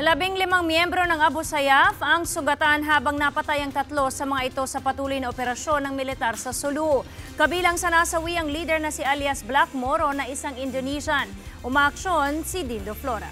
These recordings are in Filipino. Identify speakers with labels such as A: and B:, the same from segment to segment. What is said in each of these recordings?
A: Labing limang miyembro ng Abu Sayyaf ang sugatan habang napatay ang tatlo sa mga ito sa patuloy na operasyon ng militar sa Sulu. Kabilang sa nasawi ang leader na si alias Black Moro na isang Indonesian. Umaaksyon si Dindo Flora.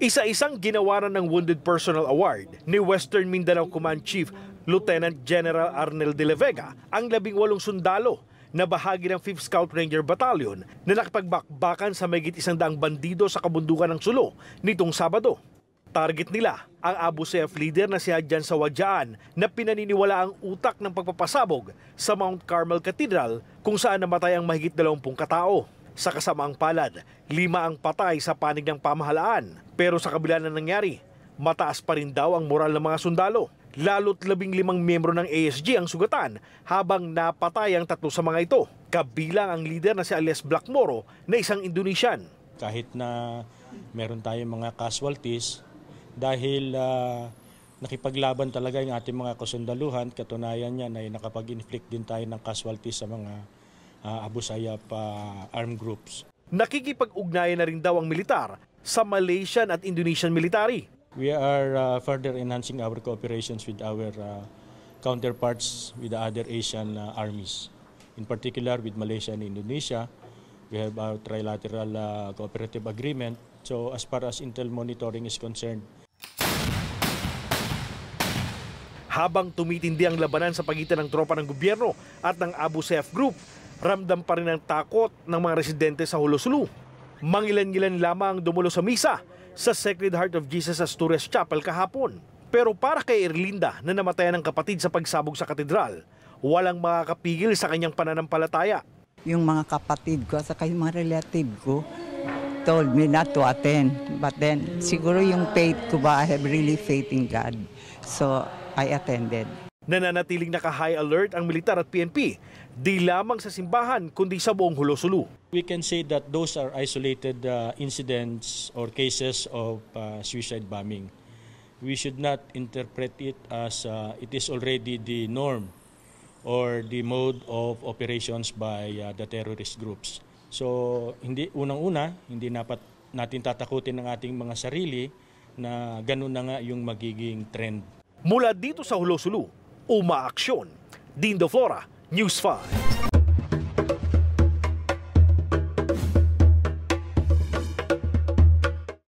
B: Isa-isang ginawaran ng Wounded Personnel Award ni Western Mindanao Command Chief Lieutenant General Arnel de la Vega ang labing walong sundalo na bahagi ng 5th Scout Ranger Battalion na nakipagbakbakan sa mayigit isang daang bandido sa kabundukan ng Sulo nitong Sabado. Target nila ang Abu Sayyaf leader na si Hadjan Sawadjaan na pinaniniwala ang utak ng pagpapasabog sa Mount Carmel Cathedral kung saan namatay ang mahigit 20 katao. Sa kasamaang palad, lima ang patay sa panig ng pamahalaan. Pero sa kabila na nangyari, mataas pa rin daw ang moral ng mga sundalo lalo't labing limang miyembro ng ASG ang sugatan habang napatay ang tatlo sa mga ito. Kabilang ang leader na si alias Black Moro na isang Indonesian.
C: Kahit na meron tayong mga casualties dahil uh, nakipaglaban talaga yung ating mga kasundaluhan, katunayan niya na nakapag-inflict din tayo ng casualties sa mga uh, Abu Sayyaf uh, armed groups.
B: Nakikipag-ugnayan na rin daw ang militar sa Malaysian at Indonesian military
C: We are uh, further enhancing our cooperations with our uh, counterparts with the other Asian uh, armies. In particular with Malaysia and Indonesia, we have our trilateral uh, cooperative agreement. So as far as intel monitoring is concerned,
B: Habang tumitindi ang labanan sa pagitan ng tropa ng gobyerno at ng Abu Sayyaf Group, ramdam pa rin ang takot ng mga residente sa Hulosulu. Mangilan-ngilan lamang dumulo sa misa sa Sacred Heart of Jesus Asturias Chapel kahapon. Pero para kay Erlinda na namatayan ng kapatid sa pagsabog sa katedral, walang makakapigil sa kanyang pananampalataya.
D: Yung mga kapatid ko saka yung mga relative ko told me not to attend. But then, siguro yung faith ko ba, I have really faith in God. So, I attended.
B: Nananatiling naka-high alert ang militar at PNP, di lamang sa simbahan kundi sa buong Hulosulu.
C: We can say that those are isolated uh, incidents or cases of uh, suicide bombing. We should not interpret it as uh, it is already the norm or the mode of operations by uh, the terrorist groups. So hindi unang-una, hindi dapat natin tatakutin ng ating mga sarili na ganun na nga yung magiging trend.
B: Mula dito sa Hulosulu, umaaksyon. Dindo Flora, News 5.